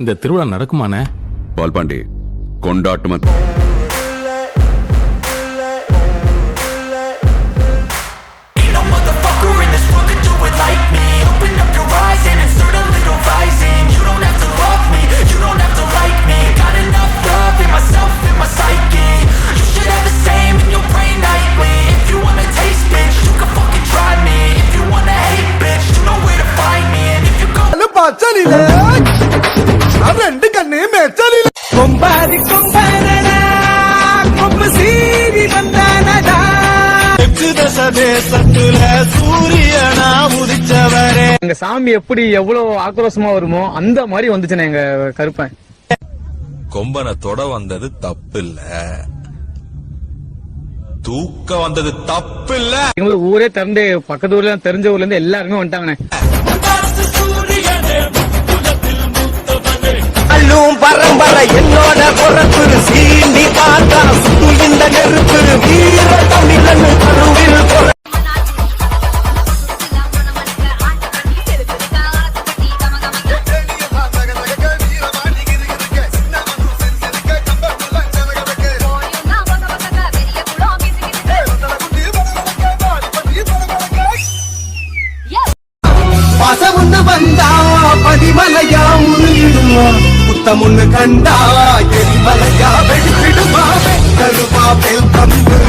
இந்த திருவிழா நடக்குமாண்ணே பால்பாண்டி கொண்டாட்டமா No கண்ணு மெச்சலில் கொம்பாதி கொம்பானடா சூரியனா உதிச்சவரே எங்க சாமி எப்படி எவ்வளவு ஆக்ரோஷமா வருமோ அந்த மாதிரி வந்துச்சுன்னு எங்க கருப்பன். கொம்பனை தொட வந்தது தப்பு இல்ல தூக்க வந்தது தப்பு இல்ல எங்களுக்கு ஊரே திறந்து பக்கத்து ஊர்ல தெரிஞ்ச ஊர்ல இருந்து எல்லாருமே வந்துட்டாங்கண்ணே. அள்ளும் பரம்பரை என்னோட பொறப்பு. சீண்டி பார்த்தா சுத்து இந்த நெருப்பு வீர தமிழன் கருவில் பசவுண்டு வந்தா பதிமலையா உருகிடுமா தமுன்னு கண்டா எரிமலையா வெடிப்பிடுமா